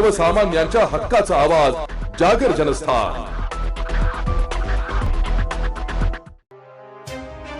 सर्वसामान्यांच्या हक्काचा आवाज जागर जनस्थान.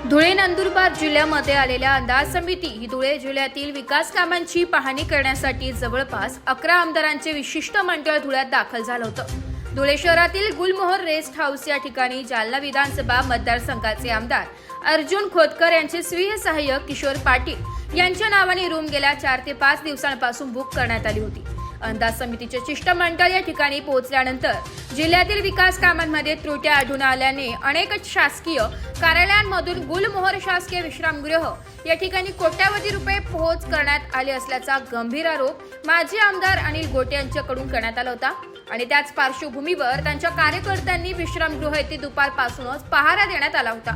धुळे नंदुरबार जिल्ह्यामध्ये आलेल्या अंदाज समिती ही धुळे जिल्ह्यातील विकास कामांची पाहणी करण्यासाठी जवळपास अकरा आमदारांचे विशिष्ट मंडळ धुळ्यात दाखल झालं होतं. धुळे शहरातील गुलमोहर रेस्ट हाऊस या ठिकाणी जालना विधानसभा मतदारसंघाचे आमदार अर्जुन खोतकर यांचे स्वीय सहाय्यक किशोर पाटील यांच्या नावाने रूम गेल्या चार ते पाच दिवसांपासून बुक करण्यात आली होती. अंदाज समितीचे शिष्टमंडळ या ठिकाणी पोहोचल्यानंतर जिल्ह्यातील विकास कामांमध्ये त्रुट्या आढळून आल्याने अनेक शासकीय कार्यालयांमधून गुलमोहर शासकीय विश्रामगृह या ठिकाणी कोट्यावधी रुपये पोहोच करण्यात आले असल्याचा गंभीर आरोप माजी आमदार अनिल गोटे यांच्याकडून करण्यात आला होता. आणि त्याच पार्श्वभूमीवर त्यांच्या कार्यकर्त्यांनी विश्रामगृह येथे दुपारपासूनच पहारा देण्यात आला होता.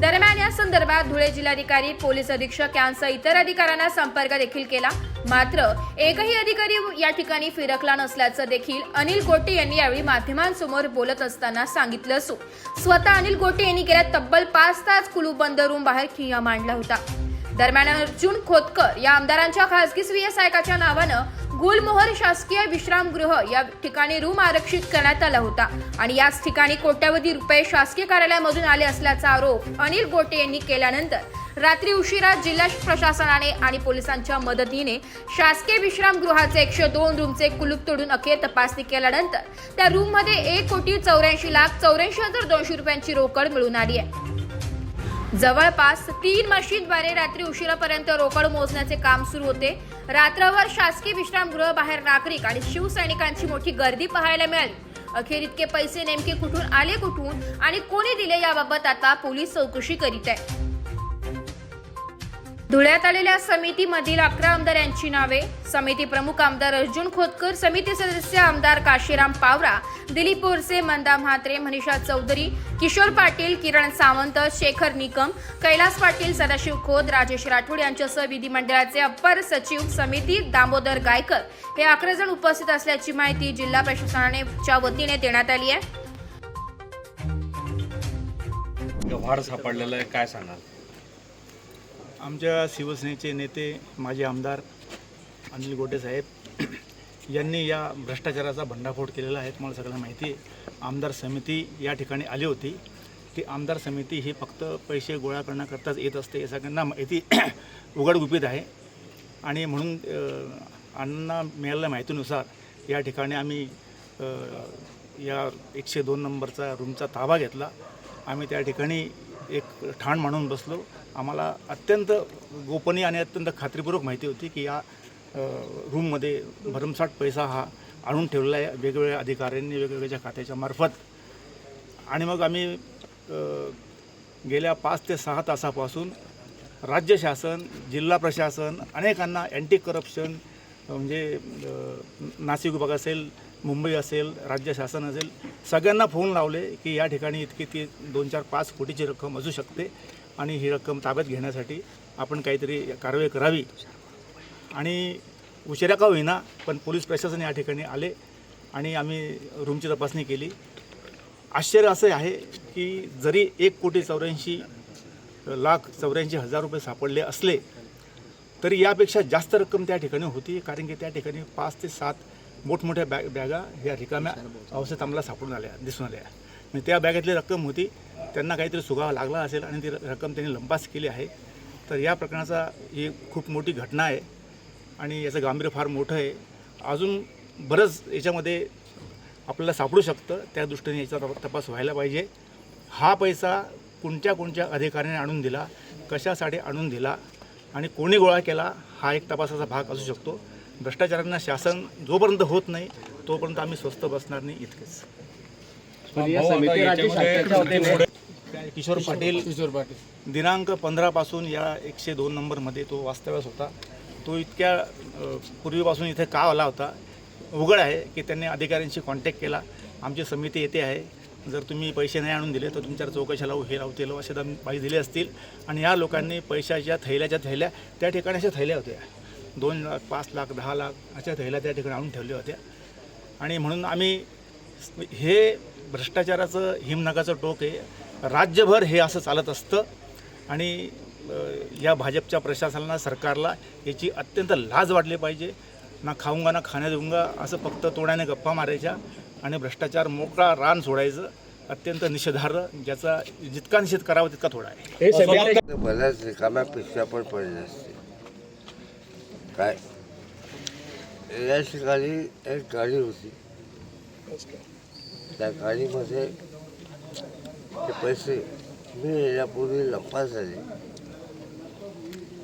दरम्यान या संदर्भात धुळे जिल्हाधिकारी पोलीस अधीक्षक यांसह इतर अधिकाऱ्यांना संपर्क देखील केला. मात्र एकही अधिकारी या ठिकाणी फिरकला नसल्याचं देखील अनिल गोटे यांनी यावेळी माध्यमांसमोर बोलत असताना सांगितलं असून स्वतः अनिल गोटे यांनी गेल्या तब्बल पाच तास कुलू बंद रूम बाहेर ठिय्या मांडला होता दरम्यान अर्जुन खोतकर या आमदारांच्या खासगी स्वीय सहायकाच्या नावानं गुलमोहर शासकीय विश्रामगृह या ठिकाणी रूम आरक्षित करण्यात आला होता आणि याच ठिकाणी कोट्यावधी रुपये शासकीय कार्यालयामधून आले असल्याचा आरोप अनिल गोटे यांनी केल्यानंतर रात्री उशिरा जिल्हा प्रशासनाने आणि पोलिसांच्या मदतीने शासकीय विश्रामगृहाचे एकशे दोन रूमचे कुलूप तोडून अखेर तपासणी केल्यानंतर त्या रूममध्ये एक कोटी चौऱ्याऐंशी लाख चौऱ्याऐंशी हजार दोनशे रुपयांची रोकड मिळून आली आहे. जवळपास तीन मशीनद्वारे रात्री उशिरापर्यंत रोकड मोजण्याचे काम सुरू होते. रात्रभर शासकीय विश्रामगृह बाहेर नागरिक आणि शिवसैनिकांची मोठी गर्दी पाहायला मिळाली. अखेर इतके पैसे नेमके कुठून आले कुठून आणि कोणी दिले याबाबत आता पोलीस चौकशी करीत आहे. धुळ्यात आलेल्या समितीमधील अकरा आमदार यांची नावे. समिती प्रमुख आमदार अर्जुन खोतकर समिती सदस्य आमदार काशीराम पावरा दिलीप बोरसे मंदा म्हात्रे मनीषा चौधरी किशोर पाटील किरण सावंत शेखर निकम कैलास पाटील सदाशिव खोत राजेश राठोड यांच्यासह विधिमंडळाचे अप्पर सचिव समिती दामोदर गायकर हे अकरा जण उपस्थित असल्याची माहिती जिल्हा प्रशासनाच्या वतीने देण्यात आली आहे. वाढ सापडलेलं आहे काय सांगाल? आमच्या शिवसेनेचे नेते माजी आमदार अनिल गोटे साहेब यांनी या भ्रष्टाचाराचा भंडाफोड केलेला आहे तुम्हाला सगळ्यांना माहिती आहे. आमदार समिती या ठिकाणी आली होती. ती आमदार समिती ही फक्त पैसे गोळा करण्याकरताच येत असते हे सगळ्यांना माहिती उघडगुपित आहे. आणि म्हणून अण्णा अण्णांना मिळालेल्या माहितीनुसार या ठिकाणी आम्ही या एकशे दोन नंबरचा रूमचा ताबा घेतला. आम्ही त्या ठिकाणी एक ठाण मांडून बसलो. आम्हाला अत्यंत गोपनीय आणि अत्यंत खात्रीपूर्वक माहिती होती की या रूममध्ये भरमसाठ पैसा हा आणून ठेवलेला आहे. वेगवेगळ्या अधिकाऱ्यांनी वेगवेगळ्या खात्याच्या मार्फत. आणि मग आम्ही गेल्या पाच ते सहा तासापासून राज्य शासन जिल्हा प्रशासन अनेकांना अँटी करप्शन म्हणजे नाशिक विभाग असेल मुंबई असेल राज्य शासन असेल सगळ्यांना फोन लावले की या ठिकाणी इतकी ती दोन चार पाच कोटीची रक्कम असू शकते आणि ही रक्कम ताब्यात घेण्यासाठी आपण काहीतरी कारवाई करावी. आणि उशिरा का होईना पण पोलीस प्रशासन या ठिकाणी आले आणि आम्ही रूमची तपासणी केली. आश्चर्य असं आहे की जरी एक कोटी चौऱ्याऐंशी लाख चौऱ्याऐंशी हजार रुपये सापडले असले तरी यापेक्षा जास्त रक्कम त्या ठिकाणी होती कारण की त्या ठिकाणी पाच ते सात मोठमोठ्या बॅग बॅगा ह्या रिकाम्या अवस्थेत आम्हाला सापडून आल्या दिसून आल्या. म्हणजे त्या बॅगेतली रक्कम होती त्यांना काहीतरी सुगावा लागला असेल आणि ती रक्कम त्यांनी लंपास केली आहे. तर या प्रकरणाचा ही खूप मोठी घटना आहे आणि याचं गांभीर्य फार मोठं आहे. अजून बरंच याच्यामध्ये आपल्याला सापडू शकतं त्या दृष्टीने याचा तपास व्हायला पाहिजे. हा पैसा कोणत्या कोणत्या अधिकाऱ्याने आणून दिला कशासाठी आणून दिला आणि कोणी गोळा केला हा एक तपासाचा भाग असू शकतो. भ्रष्टाचारांना शासन जोपर्यंत होत नाही तोपर्यंत आम्ही स्वस्त बसणार नाही इतकेच. किशोर पाटील. किशोर पाटील दिनांक पंधरापासून या एकशे दोन नंबरमध्ये तो वास्तव्यास होता. तो इतक्या पूर्वीपासून इथे का आला होता उघड आहे की त्यांनी अधिकाऱ्यांशी कॉन्टॅक्ट केला. आमची समिती येते आहे. जर तुम्ही पैसे नाही आणून दिले तर तुमच्यावर चौकशा लावू हे लावू ते लावू असे दम बाई दिले असतील. आणि या लोकांनी पैशाच्या थैल्याच्या थैल्या त्या ठिकाणी अशा थैल्या होत्या. दोन लाख पाच लाख दहा लाख अशा थैल्या त्या ठिकाणी आणून ठेवल्या होत्या. आणि म्हणून आम्ही हे भ्रष्टाचाराचं हिमनगाचं टोक आहे. राज्यभर हे असं चालत असतं. आणि या भाजपच्या प्रशासनाला सरकारला याची अत्यंत लाज वाटली पाहिजे. ना खाऊंगा ना खाण्या देऊंगा असं फक्त तोंडाने गप्पा मारायच्या आणि भ्रष्टाचार मोकळा रान सोडायचं अत्यंत निषेधार्ह ज्याचा जितका निषेध करावा तितका थोडा आहे. बऱ्याच रिकाम्या पिशव्या पण पडल्या असते काय? या ठिकाणी एक गाडी होती. त्या गाडीमध्ये ते पैसे मी येण्यापूर्वी लंपास झाले.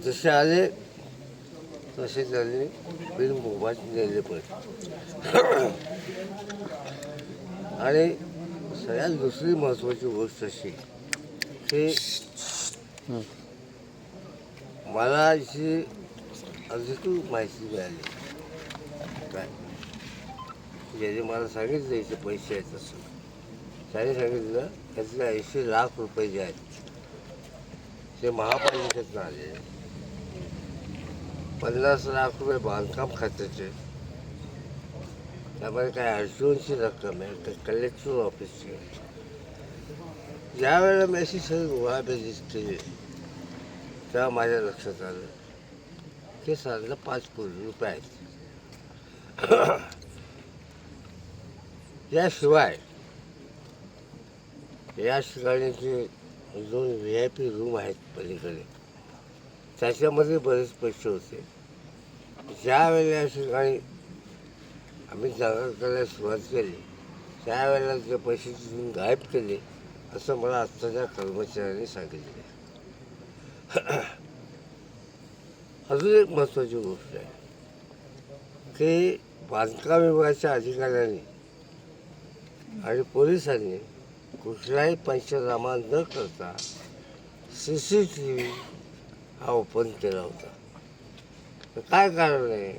जसे आले तसे त्यांनी बिल मोबाईल नेले पण आणि सगळ्यात दुसरी महत्त्वाची गोष्ट अशी की मला जी अधिकृत माहिती मिळाली. काय? ज्याने मला सांगितलं इथे पैसे आहेत असं. त्याने सांगितलं त्यातले ऐंशी लाख रुपये जे आहेत ते महापालिकेतनं आले पन्नास लाख रुपये बांधकाम खात्याचे. त्यामध्ये काय अडचणची रक्कम आहे ते कलेक्टर ऑफिसची ज्यावेळेला ज्या वेळेला मी अशी सगळी गोळाबेजी केली तेव्हा माझ्या लक्षात आलं. ते साधारण पाच कोटी रुपये आहेत. याशिवाय या ठिकाणी जे दोन व्ही आय पी रूम आहेत पलीकडे त्याच्यामध्ये बरेच पैसे होते. ज्यावेळेला या ठिकाणी आम्ही जागा करायला सुरुवात केली त्यावेळेला ते पैसे तिथून गायब केले असं मला आत्ताच्या कर्मचाऱ्यांनी सांगितले. अजून एक महत्त्वाची गोष्ट आहे. की बांधकाम विभागाच्या अधिकाऱ्यांनी आणि पोलिसांनी कुठलाही पंचनामा न करता सी सी टी व्ही हा ओपन केला होता. तर काय कारण आहे?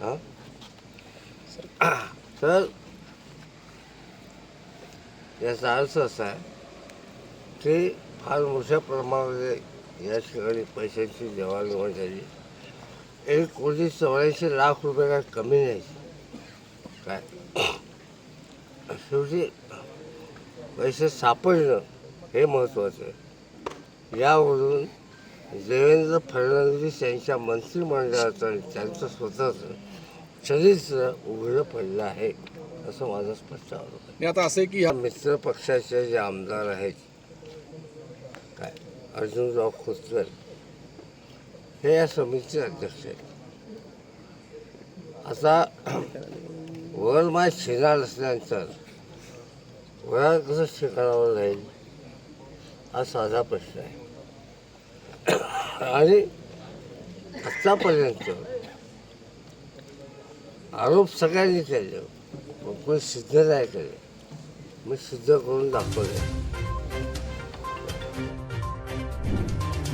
हां? तर याचा अर्थ असा आहे की फार मोठ्या प्रमाणामध्ये या ठिकाणी पैशांची देवाणघेवाण झाली एक कोटी चौऱ्याऐंशी लाख रुपये काय कमी नाही. काय? शेवटी पैसे सापडणं हे महत्त्वाचं आहे. यावरून देवेंद्र फडणवीस यांच्या मंत्रिमंडळाचं आणि त्यांचं स्वतःचं चरित्र उघडं पडलं आहे असं माझं स्पष्ट आरोप आहे. आता असं आहे की या मित्र पक्षाचे जे आमदार आहेत अर्जुनराव खोतकर हे या समितीचे अध्यक्ष आहेत. आता वर माय शिणार असल्यानंतर वयात कसं शिकारावं राहील हा साधा प्रश्न आहे. आणि आत्तापर्यंत आरोप सगळ्यांनी केले. पण कोणी सिद्ध नाही केले. मी सिद्ध करून दाखवले.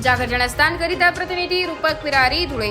जागर जनस्थानकरिता प्रतिनिधी रूपक पिरारी धुळे.